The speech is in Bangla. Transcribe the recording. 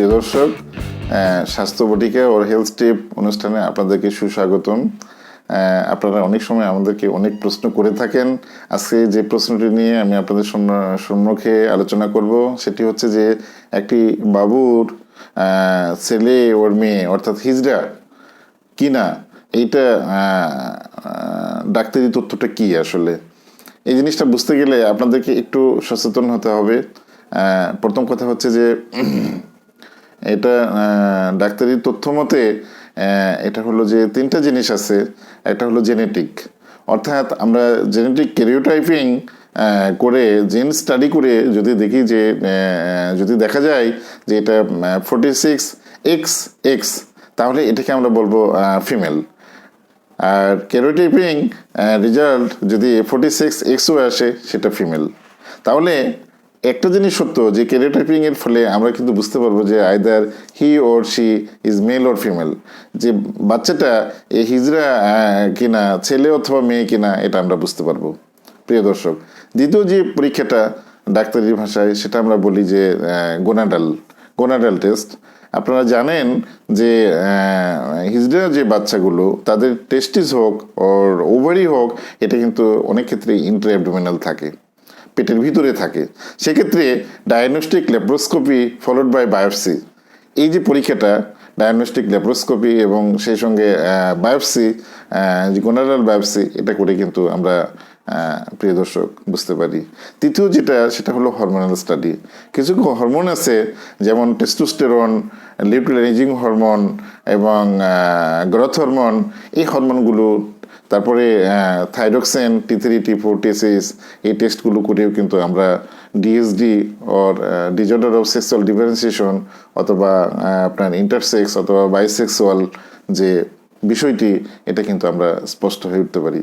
প্রিয় দর্শক স্বাস্থ্য বটিকা ওর হেলথ টিপ অনুষ্ঠানে আপনাদেরকে সুস্বাগতম। আপনারা অনেক সময় আমাদেরকে অনেক প্রশ্ন করে থাকেন। আজকে যে প্রশ্নটি নিয়ে আমি আপনাদের সম্মু- সম্মুখে আলোচনা করব, সেটি হচ্ছে যে একটি বাবুর ছেলে ওর মেয়ে, অর্থাৎ হিজড়া কি না এইটা ডাক্তারি তথ্যটা কি আসলে? এই জিনিসটা বুঝতে গেলে আপনাদেরকে একটু সচেতন হতে হবে। প্রথম কথা হচ্ছে যে এটা ডাক্তারি তথ্য মতে এটা হলো যে তিনটা জিনিস আছে। একটা হলো জেনেটিক। অর্থাৎ আমরা জেনেটিক ক্যারিওটাইপিং করে, জিন স্টাডি করে যদি দেখি যে যদি দেখা যায় যে এটা ফোর্টি সিক্স এক্স এক্স তাহলে এটাকে আমরা বলব ফিমেল। আর ক্যারোটাইপিং রেজাল্ট যদি ফোর্টি সিক্স এক্সও আসে, সেটা ফিমেল। তাহলে একটা জিনিস সত্য যে ক্যারোটাইপিং এর ফলে আমরা কিন্তু বুঝতে পারব যে either he or she is male or female যে বাচ্চাটা এ আহ, কিনা ছেলে অথবা মেয়ে কিনা এটা আমরা বুঝতে পারব। প্রিয় দর্শক দ্বিতীয় যে পরীক্ষাটা ডাক্তারি ভাষায় সেটা আমরা বলি যে গোনাডাল গোনাডাল টেস্ট। আপনারা জানেন যে হিজড়া যে বাচ্চাগুলো তাদের টেস্টিস হোক ওর ওভারি হোক এটা কিন্তু অনেক ক্ষেত্রে ইন্টারঅ্যাবডোমিনাল থাকে। পেটের ভিতরে থাকে। সেক্ষেত্রে diagnostic laparoscopy followed by biopsy এই যে পরীক্ষাটা ডায়াগনস্টিক ল্যাপ্রোস্কোপি এবং সেই সঙ্গে বায়োপসি গোনারাল বায়োপসি এটা করে কিন্তু আমরা প্রিয় দর্শক, বুঝতে পারি। তৃতীয় যেটা, সেটা হলো হরমোনাল স্টাডি কিছু হরমোন আছে, যেমন টেস্টোস্টেরন লিউটিলাইজিং হরমোন এবং গ্রোথ হরমোন এই হরমোনগুলো তারপরে থাইরক্সেন টি থ্রি টি ফোর টেসিস এই টেস্টগুলো করেও কিন্তু আমরা DSD or disorder of sexual differentiation অথবা আপনার ইন্টারসেক্স অথবা বাইসেক্সুয়াল যে বিষয়টি, এটা কিন্তু আমরা স্পষ্ট হয়ে উঠতে পারি।